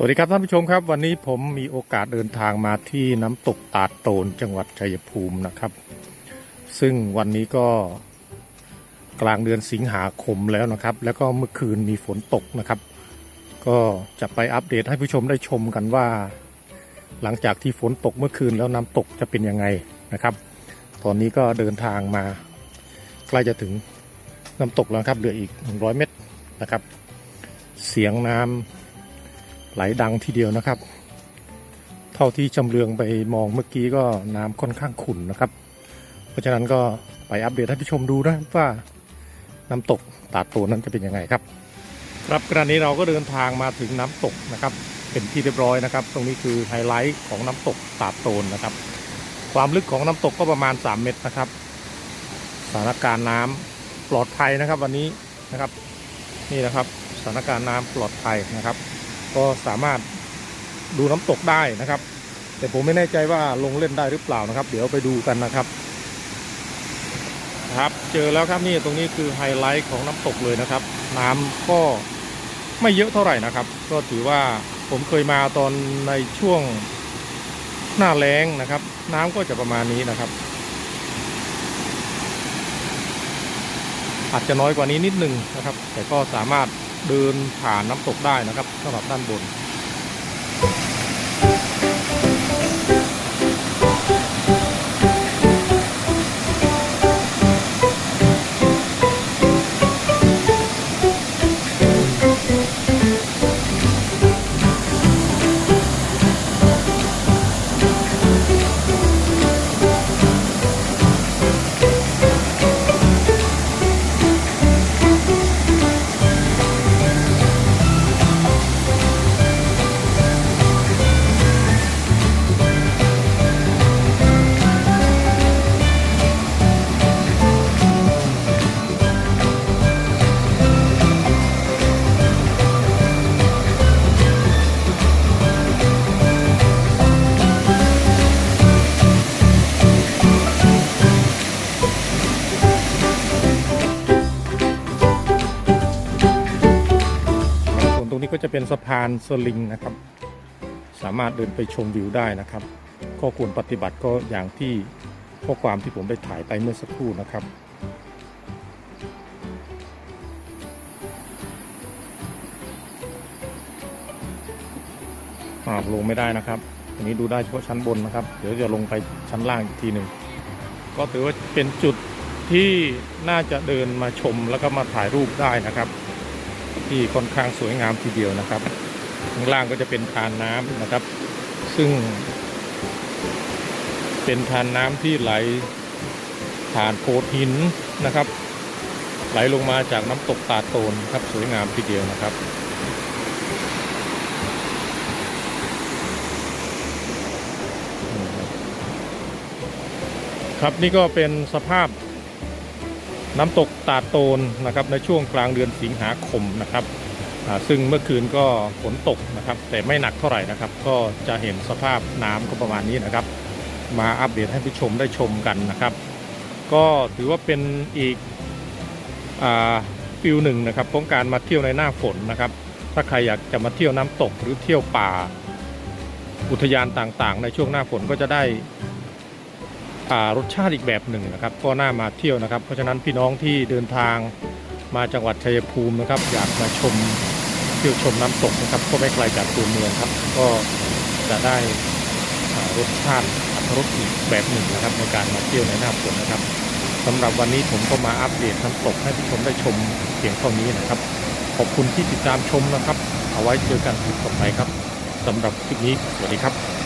สวัสดีครับท่านผู้ชมครับ วันนี้ผมมีโอกาสเดินทางมาที่น้ำตกตาดโตนจังหวัดชัยภูมินะครับ ซึ่งวันนี้ก็กลางเดือนสิงหาคมแล้วนะครับ แล้วก็เมื่อคืนมีฝนตกนะครับ ก็จะไปอัปเดตให้ผู้ชมได้ชมกันว่า หลังจากที่ฝนตกเมื่อคืนแล้วน้ำตกจะเป็นยังไงนะครับ ตอนนี้ก็เดินทางมาใกล้จะถึงน้ำตกแล้วครับเหลืออีก 100 เมตรนะครับ เสียงน้ำ ไหลดังทีเดียวนะครับ เท่าที่จำเรืองไปมองเมื่อกี้ก็น้ำค่อนข้างขุ่นนะครับ เพราะฉะนั้นก็ไปอัปเดตให้ผู้ชมดูนะว่าน้ำตกตาดโตนนั้นจะเป็นยังไงครับ ครับขณะนี้เราก็เดินทางมาถึงน้ำตกนะครับ เป็นที่เรียบร้อยนะครับ ตรงนี้คือไฮไลท์ของน้ำตกตาดโตนนะครับ ความลึกของน้ำตกก็ประมาณ 3 เมตรนะครับสถานการณ์น้ำปลอดภัยนะครับวันนี้นะครับ นี่นะครับสถานการณ์น้ำปลอดภัยนะครับ ก็สามารถดูน้ำตกได้นะครับ แต่ผมไม่แน่ใจว่าลงเล่นได้หรือเปล่านะครับ เดี๋ยวไปดูกันนะครับ ครับ เจอแล้วครับนี่ตรงนี้คือไฮไลท์ของน้ำตกเลยนะครับ น้ำก็ไม่เยอะเท่าไหร่นะครับ ก็ถือว่าผมเคยมาตอนในช่วงหน้าแล้งนะครับ น้ำก็จะประมาณนี้นะครับ อาจจะน้อยกว่านี้นิดนึงนะครับ แต่ก็สามารถ เดินผ่านน้ำตกได้นะครับสำหรับด้านบน นี้ก็จะเป็นสะพานสลิงนะครับ สามารถเดินไปชมวิวได้นะครับข้อควรปฏิบัติก็อย่างที่ข้อความที่ผมได้ถ่ายไปเมื่อสักครู่นะครับลงไม่ได้นะครับอันนี้ดูได้เฉพาะชั้นบนนะครับ เดี๋ยวจะลงไปชั้นล่างอีกทีหนึ่งก็ถือว่าเป็นจุดที่น่าจะเดินมาชมแล้วก็มาถ่ายรูปได้นะครับ ที่ค่อนข้างสวยงามทีเดียวนะครับ ข้างล่างก็จะเป็นทานน้ำนะครับ ซึ่ง เป็นทานน้ำที่ไหลผ่านโขดหินนะครับ ไหลลงมาจากน้ำตกตาโตนครับสวยงามทีเดียวนะครับครับนี่ก็เป็นสภาพ น้ำตกตาโตนนะครับในช่วงกลางเดือนสิงหาคมนะครับซึ่งเมื่อคืนก็ฝนตกนะครับ แต่ไม่หนักเท่าไหร่นะครับ ก็จะเห็นสภาพน้ำก็ประมาณนี้นะครับ มาอัปเดตให้ผู้ชมได้ชมกันนะครับ ก็ถือว่าเป็นอีกฟิลหนึ่งนะครับของการมาเที่ยวในหน้าฝนนะครับ ถ้าใครอยากจะมาเที่ยวน้ำตกหรือเที่ยวป่าอุทยานต่างๆ ในช่วงหน้าฝนก็จะได้ รสชาติอีกแบบหนึ่งนะครับ ก็น่ามาเที่ยวนะครับ เพราะฉะนั้นพี่น้องที่เดินทางมาจังหวัดชัยภูมินะครับ อยากมาชมเที่ยวชมน้ำตกนะครับ ก็ไม่ไกลจากตัวเมืองครับ ก็จะได้อ่ารสชาติอัตรสอีกแบบหนึ่งนะครับ ในการมาเที่ยวในหน้าฝนนะครับสำหรับวันนี้ผมก็มาอัปเดตน้ำตกให้ผู้ชมได้ชมเพียงเท่านี้นะครับ ขอบคุณที่ติดตามชมนะครับ เอาไว้เจอกันคลิปต่อไปครับสำหรับคลิปนี้สวัสดีครับ